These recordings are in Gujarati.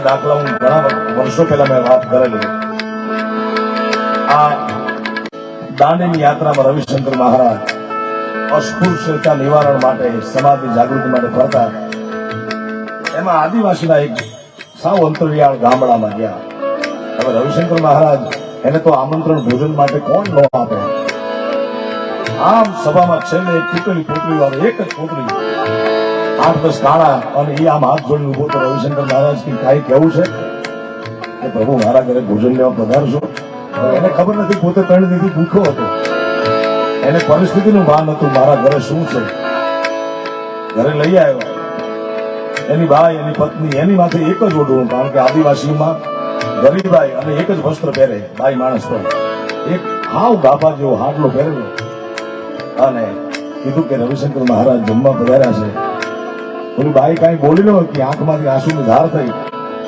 એ દાખલા હું ઘણા વર્ષો પહેલા મેં વાત કરેલી. આ દાંડીની યાત્રામાં રવિશંકર મહારાજ અસ્પૃશ્યતા નિવારણ માટે સમાજની જાગૃતિ માટે ફરતા. એમાં આદિવાસીના એક સાવ અંતરિયાળ ગામડામાં ગયા. હવે રવિશંકર મહારાજ એને તો આમંત્રણ ભોજન માટે કોણ ન આપે? આમ સભામાં છેલ્લે એક પીતળી પોતરી વાળો એક જ પોતરી. આઠ દસ કાળા અને એ આમ હાથ જોડીને ઊભો તો રવિશંકર મહારાજ કે કાંઈ કેવું છે? કે પ્રભુ મારા ઘરે ભોજન લેવા પધારશો? એને ખબર નથી, પોતે ત્રણ દીધી ભૂખો હતો. એને પરિસ્થિતિનું ભાન હતું, મારા ઘરે શું છે? ઘરે લઈ આવ્યો. એની ભાઈ એની પત્ની, એની માથે એક જ ઓઢવું, કારણ કે આદિવાસીમાં ગરીબાઈ અને એક જ વસ્ત્ર પહેરે ભાઈ માણસ પણ. એક હાવ ગાભા જેવો હાડલો પહેરેલો. અને કીધું કે રવિશંકર મહારાજ જમવા પધાર્યા છે. પેલી બાઈ કાંઈ બોલી ન કે આંખમાંથી આંસુની ધાર થઈ.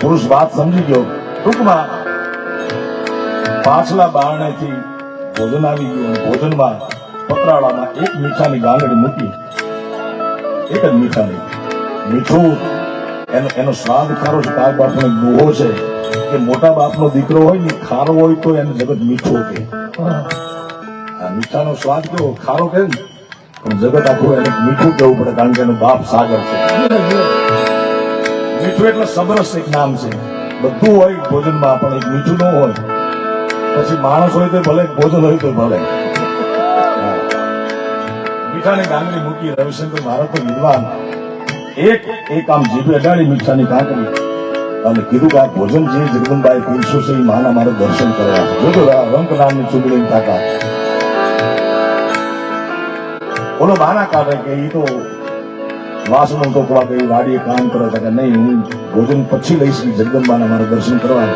પુરુષ વાત સમજી ગયો. ટૂંકમાં પાછલા બારણેથી ભોજન આવી ગયું ભોજનમાં પતરાળામાં એક મીઠાની ગાંગડી મૂકી. એક જ મીઠાની. મીઠું એનો એનો સ્વાદ ખારો છે. તાર બાપનો મોહો છે. કે મોટા બાપનો દીકરો હોય ને ખારો હોય તો એને જગત મીઠો કે આ મીઠાનો સ્વાદ કેવો? ખારો કે ને જગત આખું એને મીઠું કહેવું પડે, કારણ કે એનો બાપ સાગર છે. મીઠું એટલે સમરસ એક નામ છે. બધું હોય ભોજનમાં, પણ એક મીઠું ન હોય. પછી માણસ હોય તો ભલે, ભોજન હોય તો ભલે. મીઠાની ગાંગડી મૂકી રવિશંકર મહારાજ તો વિદ્વાન. એક એક આમ જીભે અડાડી મીઠાની કાંકરી અને કીધું કે આ ભોજન જે જગદંબાઈ પુરુષો છે, એ માના મારે દર્શન કરવા. જોજો રંગ નામની ચૂંટણી તાકાત. બોલો, બાના કાઢે કે એ તો વાસણો ટોકવા ગઈ વાડીએ કામ કરે છે કે નહીં, હું ભોજન પછી લઈશ જગદંબાના મારે દર્શન કરવા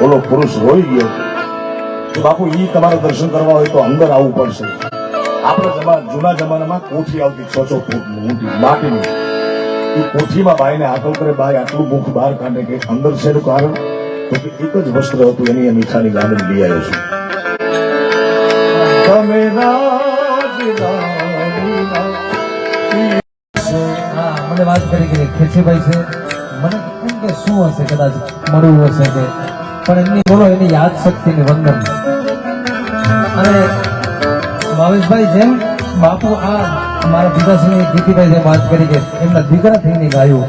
બોલો, પુરુષ રોઈ ગયો. તો બાપુ એ તમારે દર્શન કરવા હોય તો અંદર આવવું પડશે. આપણા જમા, જૂના જમાનામાં કોઠી આવતી છ છ ફૂટ મોટી, માટીની. એ કોઠીમાં બાઈને આકલ કરે, બાઈ આટલું મુખ બહાર કાઢે કે અંદર છે કારણ? તો એક જ વસ્ત્ર હતું, એની મીઠાની ગાંડી લઈ આવ્યો છું. મને વાત કરી કે ખેસીભાઈ છે. મને એમ કે શું હશે કદાચ મળવું હશે કે. પણ એમની બોલો, એની યાદ શક્તિની વંદન. અને ભાવેશભાઈ જેમ બાપુ આ મારા પિતાશ્રી ગીતીભાઈ જેમ વાત કરી કે એમના દીકરા થઈને ગાયું.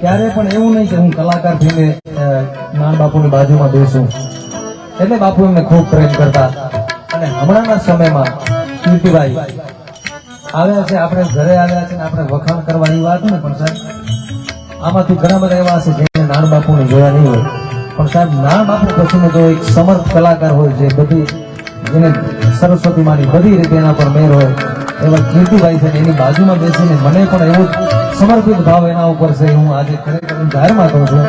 ક્યારે પણ એવું નહીં કે હું કલાકાર થઈને નાન બાપુની બાજુમાં બેસું. એટલે બાપુ એમને ખૂબ પ્રેમ કરતા. અને હમણાંના સમયમાં કીર્તિભાઈ આવ્યા છે, આપણે ઘરે આવ્યા છે આપણે વખાણ કરવાની વાત ને, પણ સાહેબ, આમાંથી ઘણા બધા એવા હશે જેને નાન બાપુને જોયા નહીં હોય. પણ સાહેબ, નાન બાપુ પછીનો જો એક સમર્થ કલાકાર હોય જે બધી, જેને સરસ્વતી માની બધી રીતે એના પર મેર હોય, એવા કીર્તિભાઈ છે એની બાજુમાં બેસીને મને પણ એવો સમર્પિત ભાવ એના ઉપર છે. હું આજે ખરેખર જાહેરમાં કહું છું.